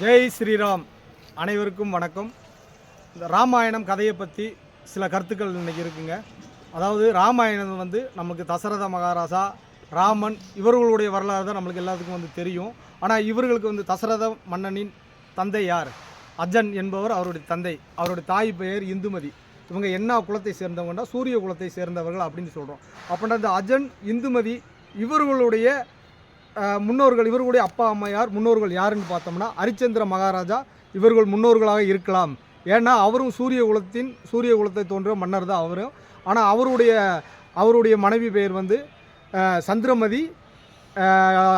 ஜெய் ஸ்ரீராம். அனைவருக்கும் வணக்கம். இந்த ராமாயணம் கதையை பற்றி சில கருத்துக்கள் இன்றைக்கி இருக்குங்க. அதாவது ராமாயணம் வந்து நமக்கு தசரத மகாராஜா ராமன் இவர்களுடைய வரலாறு தான் நம்மளுக்கு எல்லாத்துக்கும் வந்து தெரியும். ஆனால் இவர்களுக்கு வந்து தசரத மன்னனின் தந்தை யார்? அஜன் என்பவர் அவருடைய தந்தை. அவருடைய தாய் பெயர் இந்துமதி. இவங்க என்ன குலத்தை சேர்ந்தவங்கன்னா சூரிய குலத்தை சேர்ந்தவர்கள் அப்படின்னு சொல்கிறோம் அப்படின்ற இந்த அஜன் இந்துமதி இவர்களுடைய முன்னோர்கள் இவர்களுடைய அப்பா அம்மையார் முன்னோர்கள் யாருன்னு பார்த்தோம்னா ஹரிச்சந்திர மகாராஜா இவர்கள் முன்னோர்களாக இருக்கலாம். ஏன்னா அவரும் சூரிய குலத்தின் சூரிய குலத்தை தோன்ற மன்னர் தான் அவரும் ஆனால் அவருடைய அவருடைய மனைவி பெயர் வந்து சந்திரமதி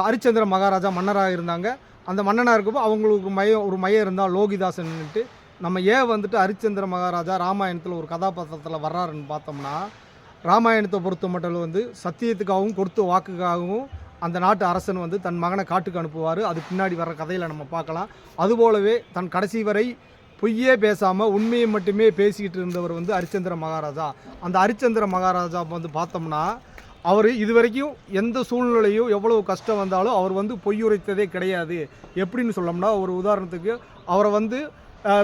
ஹரிச்சந்திர மகாராஜா மன்னராக இருந்தாங்க. அந்த மன்னனாக இருக்கப்போ அவங்களுக்கு மையம் ஒரு மையம் இருந்தால் லோகிதாசன்ட்டு நம்ம ஏன் வந்துட்டு ஹரிச்சந்திர மகாராஜா ராமாயணத்தில் ஒரு கதாபாத்திரத்தில் வர்றாருன்னு பார்த்தோம்னா ராமாயணத்தை பொறுத்த மட்டும் வந்து சத்தியத்துக்காகவும் கொடுத்த வாக்குக்காகவும் அந்த நாட்டு அரசன் வந்து தன் மகனை காட்டுக்கு அனுப்புவார். அது பின்னாடி வர்ற கதையில் நம்ம பார்க்கலாம். அதுபோலவே தன் கடைசி வரை பொய்யே பேசாமல் உண்மையை மட்டுமே பேசிக்கிட்டு இருந்தவர் வந்து ஹரிச்சந்திர மகாராஜா. அந்த ஹரிச்சந்திர மகாராஜா வந்து பார்த்தோம்னா அவர் இதுவரைக்கும் எந்த சூழ்நிலையும் எவ்வளவு கஷ்டம் வந்தாலும் அவர் வந்து பொய்யுரைத்ததே கிடையாது. எப்படின்னு சொல்லோம்னா ஒரு உதாரணத்துக்கு அவரை வந்து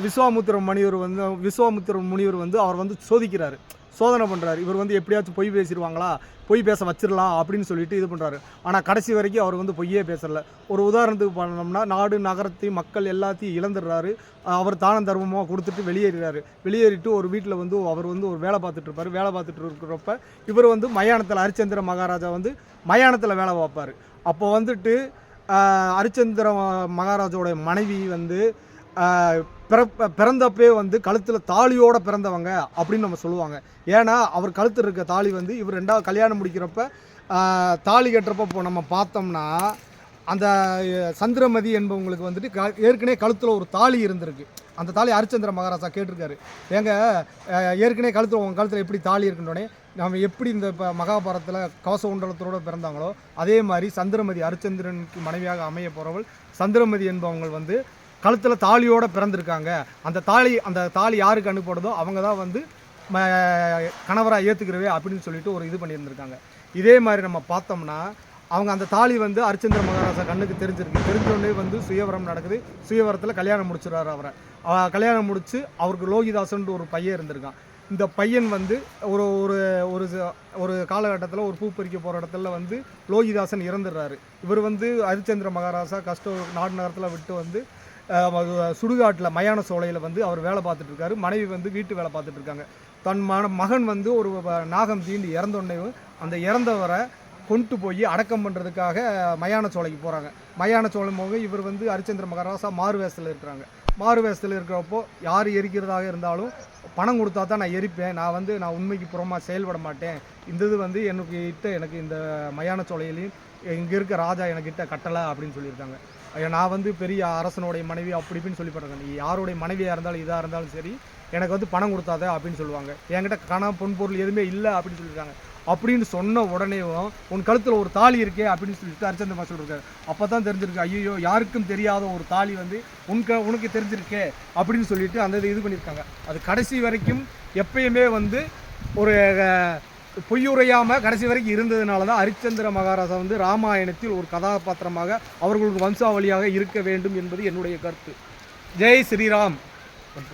விஸ்வாமுத்திர முனிவர் வந்து விஸ்வாமுத்திர முனிவர் வந்து அவர் வந்து சோதிக்கிறார். சோதனை பண்ணுறாரு இவர் வந்து எப்படியாச்சும் பொய் பேசிடுவாங்களா? பொய் பேச வச்சிடலாம் அப்படின்னு சொல்லிட்டு இது பண்ணுறாரு ஆனால் கடைசி வரைக்கும் அவர் வந்து பொய்யே பேசல. ஒரு உதாரணத்துக்கு பண்ணோம்னா நாடு நகரத்தையும் மக்கள் எல்லாத்தையும் இழந்துடுறாரு. அவர் தானம் தர்மமாக கொடுத்துட்டு வெளியேறாரு வெளியேறிட்டு ஒரு வீட்டில் வந்து அவர் வந்து ஒரு வேலை பார்த்துட்ருப்பாரு வேலை பார்த்துட்டு இருக்கிறப்ப இவர் வந்து மயானத்தில் ஹரிச்சந்திர மகாராஜா வந்து மயானத்தில் வேலை பார்ப்பார். அப்போ வந்துட்டு ஹரிச்சந்திர மகாராஜாவோட மனைவி வந்து பிறந்தப்பே வந்து கழுத்தில் தாலியோட பிறந்தவங்க அப்படின்னு நம்ம சொல்லுவாங்க. ஏன்னா அவர் கழுத்தில் இருக்க தாலி வந்து இவர் ரெண்டாவது கல்யாணம் முடிக்கிறப்ப தாலி கட்டுறப்ப இப்போ நம்ம பார்த்தோம்னா அந்த சந்திரமதி என்பவங்களுக்கு வந்துட்டு க- ஏற்கனவே கழுத்தில் ஒரு தாலி இருந்திருக்கு. அந்த தாலி ஹரிச்சந்திர மகாராஜா கேட்டிருக்காரு. ஏங்க ஏற்கனவே கழுத்தில் உங்கள் கழுத்தில் எப்படி தாலி இருக்குன்னொடனே நம்ம எப்படி இந்த இப்போ மகாபாரத்தில் கவச உண்டலத்தோட பிறந்தாங்களோ அதே மாதிரி சந்திரமதி ஹரிச்சந்திரனுக்கு மனைவியாக அமைய போகிறவள் சந்திரமதி என்பவங்கள் வந்து கழுத்தில் தாலியோடு பிறந்திருக்காங்க. அந்த தாலி அந்த தாலி யாருக்கு அனுப்படுதோ அவங்க தான் வந்து கணவராக ஏற்றுக்கிறவே அப்படின்னு சொல்லிட்டு ஒரு இது பண்ணியிருந்திருக்காங்க. இதே மாதிரி நம்ம பார்த்தோம்னா அவங்க அந்த தாலி வந்து ஹரிச்சந்திர மகாராஜா கண்ணுக்கு தெரிஞ்சிருக்கு. தெரிஞ்சோடனே வந்து சுயவரம் நடக்குது. சுயவரத்தில் கல்யாணம் முடிச்சிடுறாரு அவரை. கல்யாணம் முடித்து அவருக்கு லோகிதாசன்ட்டு ஒரு பையன் இருந்திருக்கான். இந்த பையன் வந்து ஒரு ஒரு ஒரு ச- ஒரு காலகட்டத்தில் ஒரு பூ பறிக்க போகிற இடத்துல வந்து லோகிதாசன் இறந்துடுறாரு. இவர் வந்து ஹரிச்சந்திர மகாராஜா கஷ்டம் நாடு நகரத்தில் விட்டு வந்து சுடுகாட்டில் மயான சோலையில் வந்து அவர் வேலை பார்த்துட்டு இருக்காரு. மனைவி வந்து வீட்டு வேலை பார்த்துட்டு இருக்காங்க. தன் மன மகன் வந்து ஒரு நாகம் தீண்டி இறந்தோடனே அந்த இறந்தவரை கொண்டு போய் அடக்கம் பண்ணுறதுக்காக மயான சோலைக்கு போகிறாங்க மயான சோலை போக இவர் வந்து ஹரிச்சந்திர மகாராசா மாறு வேஷத்தில் இருக்கிறாங்க. மாறு வேஷத்தில் இருக்கிறப்போ யார் எரிக்கிறதாக இருந்தாலும் பணம் கொடுத்தா தான் நான் எரிப்பேன். நான் வந்து நான் உண்மைக்கு புறமாக செயல்பட மாட்டேன். இந்த இது வந்து எனக்கு இட்ட எனக்கு இந்த மயான சோலையிலையும் இங்கே இருக்க ராஜா எனக்கு இட்ட கட்டலை அப்படின்னு சொல்லியிருக்காங்க. நான் வந்து பெரிய அரசனுடைய மனைவி அப்படி இப்படின்னு சொல்லி பண்ணுறேன் நீ யாருடைய மனைவியாக இருந்தாலும் இதாக இருந்தாலும் சரி எனக்கு வந்து பணம் கொடுத்தாத அப்படின்னு சொல்லுவாங்க. என்கிட்ட கணம் பொன் பொருள் எதுவுமே இல்லை அப்படின்னு சொல்லியிருக்காங்க. அப்படின்னு சொன்ன உடனேவும் உன் கழுத்தில் ஒரு தாலி இருக்கே அப்படின்னு சொல்லிட்டு ஹரிச்சந்திர மாஸ்டர் அப்போ தான் தெரிஞ்சிருக்கு ஐயோ யாருக்கும் தெரியாத ஒரு தாலி வந்து உனக்கு உனக்கு தெரிஞ்சிருக்கே அப்படின்னு சொல்லிட்டு அந்த இது இது பண்ணியிருக்காங்க. அது கடைசி வரைக்கும் எப்பயுமே வந்து ஒரு பொய்யுரையாமல் கடைசி வரைக்கும் இருந்ததுனால தான் ஹரிச்சந்திர மகாராஜா வந்து ராமாயணத்தில் ஒரு கதாபாத்திரமாக அவர்களுக்கு வம்சாவளியாக இருக்க வேண்டும் என்பது என்னுடைய கருத்து. ஜெய் ஸ்ரீராம்.